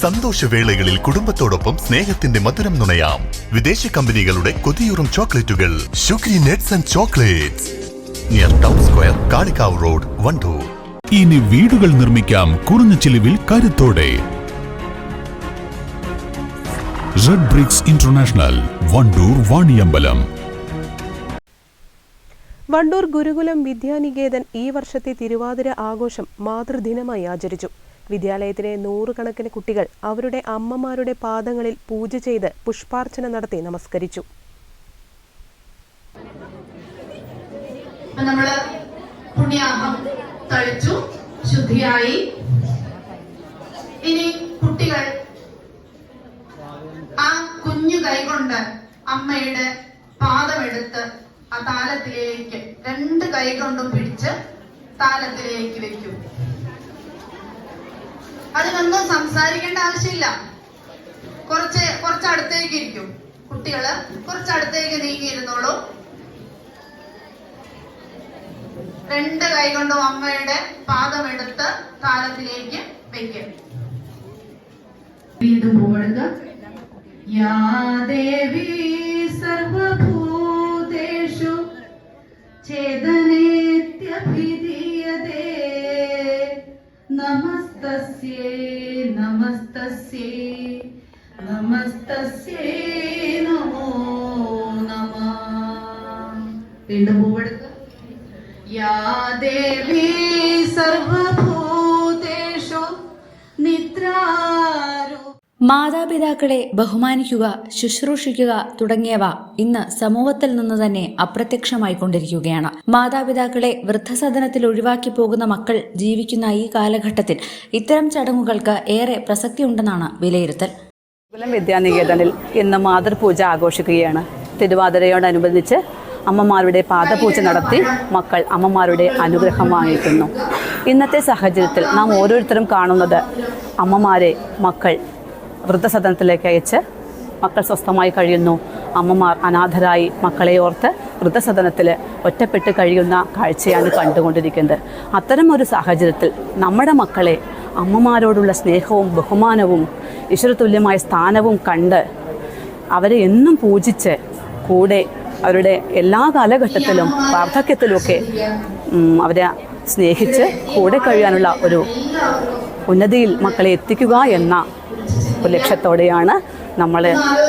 സന്തോഷവേളകളിൽ കുടുംബത്തോടൊപ്പം സ്നേഹത്തിന്റെ മധുരം നുണയാം. വിദേശ കമ്പനികളുടെ കൊതിയൂറും ചോക്ലേറ്റുകൾ. Shukri nets and chocolates. Near town square Kalikavu road Wandoor. ഇനി വീടുകൾ നിർമ്മിക്കാം കുറഞ്ഞ ചിലവിൽ കരുത്തോടെ. Red bricks international Wandoor Vaniyambalam. Wandoor Gurukulam Vidyaniketan ഈ വർഷത്തെ തിരുവാതിര ആഘോഷം മാതൃദിനമായി ആചരിച്ചു. വിദ്യാലയത്തിലെ നൂറുകണക്കിന് കുട്ടികൾ അവരുടെ അമ്മമാരുടെ പാദങ്ങളിൽ പൂജ ചെയ്ത് പുഷ്പാർച്ചന നടത്തി നമസ്കരിച്ചു. തളിച്ചു ശുദ്ധിയായി. ഇനി കുട്ടികൾ ആ കുഞ്ഞു കൈകൊണ്ട് അമ്മയുടെ പാദമെടുത്ത് ആ താലത്തിലേക്ക് രണ്ട് കൈ കൊണ്ടും പിടിച്ച് താലത്തിലേക്ക് വെക്കും. അതിനൊന്നും സംസാരിക്കേണ്ട ആവശ്യമില്ല. കുറച്ച് കുറച്ച് അടുത്തേക്ക് ഇരിക്കും. കുട്ടികൾ കുറച്ച് അടുത്തേക്ക് നീങ്ങിയിരുന്നോളൂ. രണ്ട് കൈ കൊണ്ടും അമ്മയുടെ പാദമെടുത്ത് താലത്തിലേക്ക് വെക്കും നമസ് യാ ദേവി സർവഭൂതേഷു ഛേദനേത്യഭിധീയതേ നമസ്തസ്യേ നമസ്തസ്യേ നമസ്തസ്യേ നമോ നമഃ വീണ്ടും പൂവെടുക്കുക या देवी മാതാപിതാക്കളെ ബഹുമാനിക്കുക ശുശ്രൂഷിക്കുക തുടങ്ങിയവ ഇന്ന് സമൂഹത്തിൽ നിന്ന് തന്നെ അപ്രത്യക്ഷമായിക്കൊണ്ടിരിക്കുകയാണ് മാതാപിതാക്കളെ വൃദ്ധസദനത്തിൽ ഒഴിവാക്കി പോകുന്ന മക്കൾ ജീവിക്കുന്ന ഈ കാലഘട്ടത്തിൽ ഇത്തരം ചടങ്ങുകൾക്ക് ഏറെ പ്രസക്തിയുണ്ടെന്നാണ് വിലയിരുത്തൽ. ഗുരുകുലം വിദ്യാനികേതനിൽ ഇന്ന് മാതൃപൂജ ആഘോഷിക്കുകയാണ്. തിരുവാതിരയോടനുബന്ധിച്ച് അമ്മമാരുടെ പാദപൂജ നടത്തി മക്കൾ അമ്മമാരുടെ അനുഗ്രഹം വാങ്ങിക്കുന്നു. ഇന്നത്തെ സാഹചര്യത്തിൽ നാം ഓരോരുത്തരും കാണുന്നത് അമ്മമാരെ മക്കൾ വൃദ്ധസദനത്തിലേക്ക് അയച്ച് മക്കൾ സ്വസ്ഥമായി കഴിയുന്നു. അമ്മമാർ അനാഥരായി മക്കളെ ഓർത്ത് വൃദ്ധസദനത്തിൽ ഒറ്റപ്പെട്ട് കഴിയുന്ന കാഴ്ചയാണ് കണ്ടുകൊണ്ടിരിക്കുന്നത്. അത്തരം ഒരു സാഹചര്യത്തിൽ നമ്മുടെ മക്കളെ അമ്മമാരോടുള്ള സ്നേഹവും ബഹുമാനവും ഈശ്വരതുല്യമായ സ്ഥാനവും കണ്ട് അവരെ എന്നും പൂജിച്ച് കൂടെ അവരുടെ എല്ലാ കാലഘട്ടത്തിലും വാർദ്ധക്യത്തിലുമൊക്കെ അവരെ സ്നേഹിച്ച് കൂടെ കഴിയാനുള്ള ഒരു ഉന്നതിയിൽ മക്കളെ എത്തിക്കുക എന്ന ഒരു ലക്ഷ്യത്തോടെയാണ് നമ്മൾ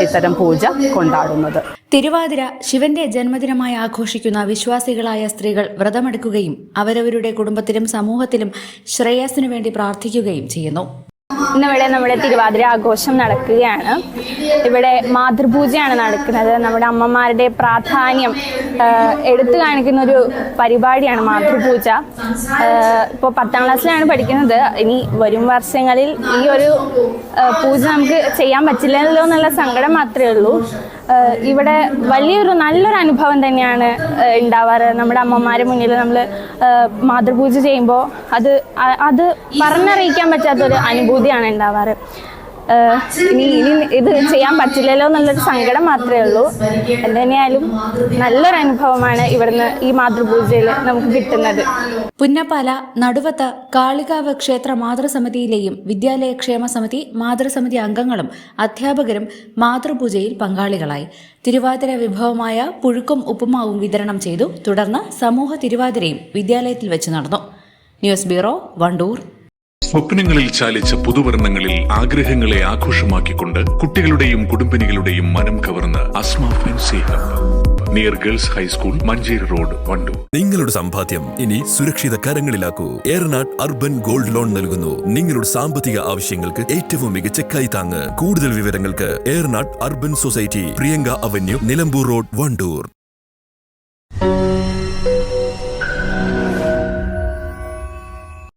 ഇത്തരം പൂജ കൊണ്ടാടുന്നത്. തിരുവാതിര ശിവന്റെ ജന്മദിനമായി ആഘോഷിക്കുന്ന വിശ്വാസികളായ സ്ത്രീകൾ വ്രതമെടുക്കുകയും അവരവരുടെ കുടുംബത്തിലും സമൂഹത്തിലും ശ്രേയസ്സിനു വേണ്ടി പ്രാർത്ഥിക്കുകയും ചെയ്യുന്നു. ഇന്നിവിടെ നമ്മുടെ തിരുവാതിര ആഘോഷം നടക്കുകയാണ്. ഇവിടെ മാതൃപൂജയാണ് നടക്കുന്നത്. നമ്മുടെ അമ്മമാരുടെ പ്രാധാന്യം എടുത്തു കാണിക്കുന്ന ഒരു പരിപാടിയാണ് മാതൃപൂജ. ഇപ്പോൾ പത്താം ക്ലാസ്സിലാണ് പഠിക്കുന്നത്. ഇനി വരും വർഷങ്ങളിൽ ഈ ഒരു പൂജ നമുക്ക് ചെയ്യാൻ പറ്റില്ലല്ലോ എന്നുള്ള സങ്കടം മാത്രമേ ഉള്ളൂ. ഇവിടെ വലിയൊരു നല്ലൊരു അനുഭവം തന്നെയാണ് ഉണ്ടാവാറ്. നമ്മുടെ അമ്മമാരെ മുന്നിൽ നമ്മൾ മാതൃപൂജ ചെയ്യുമ്പോൾ അത് അത് പറഞ്ഞറിയിക്കാൻ പറ്റാത്തൊരു അനുഭൂതിയാണ് ഉണ്ടാവാറ്. ഇനി ഇനി ഇത് ചെയ്യാൻ പറ്റില്ലല്ലോ എന്നുള്ളൊരു സങ്കടം മാത്രമേ ഉള്ളൂ. എന്തുതന്നെയായാലും നല്ലൊരു അനുഭവമാണ് ഇവിടുന്ന് ഈ മാതൃപൂജയിൽ നമുക്ക് കിട്ടുന്നത്. പുന്നപ്പാല നടുവത്ത് കാളികാവ് ക്ഷേത്ര മാതൃസമിതിയിലെയും വിദ്യാലയ ക്ഷേമ സമിതി മാതൃസമിതി അംഗങ്ങളും അധ്യാപകരും മാതൃപൂജയിൽ പങ്കാളികളായി. തിരുവാതിര വിഭവമായ പുഴുക്കും ഉപ്പുമാവും വിതരണം ചെയ്തു. തുടർന്ന് സമൂഹ തിരുവാതിരയും വിദ്യാലയത്തിൽ വെച്ച് നടന്നു. News bureau Wandoor. സ്വപ്നങ്ങളിൽ ചാലിച്ച പുതുവർണങ്ങളിൽ ആഗ്രഹങ്ങളെ ആഘോഷമാക്കിക്കൊണ്ട് കുട്ടികളുടെയും കുടുംബിനികളുടെയും മനം കവർന്ന് Asma fancy near girls high school Manjeri road Wandoor. നിങ്ങളുടെ സമ്പാദ്യം ഇനി സുരക്ഷിത കരങ്ങളിലാക്കൂ. ഏറനാട് അർബൻ ഗോൾഡ് ലോൺ നൽകുന്നു. നിങ്ങളുടെ സാമ്പത്തിക ആവശ്യങ്ങൾക്ക് ഏറ്റവും മികച്ച കൈത്താങ്ങ് കൂടുതൽ വിവരങ്ങൾക്ക് Eranad urban society Priyanka avenue Nilambur road Wandoor.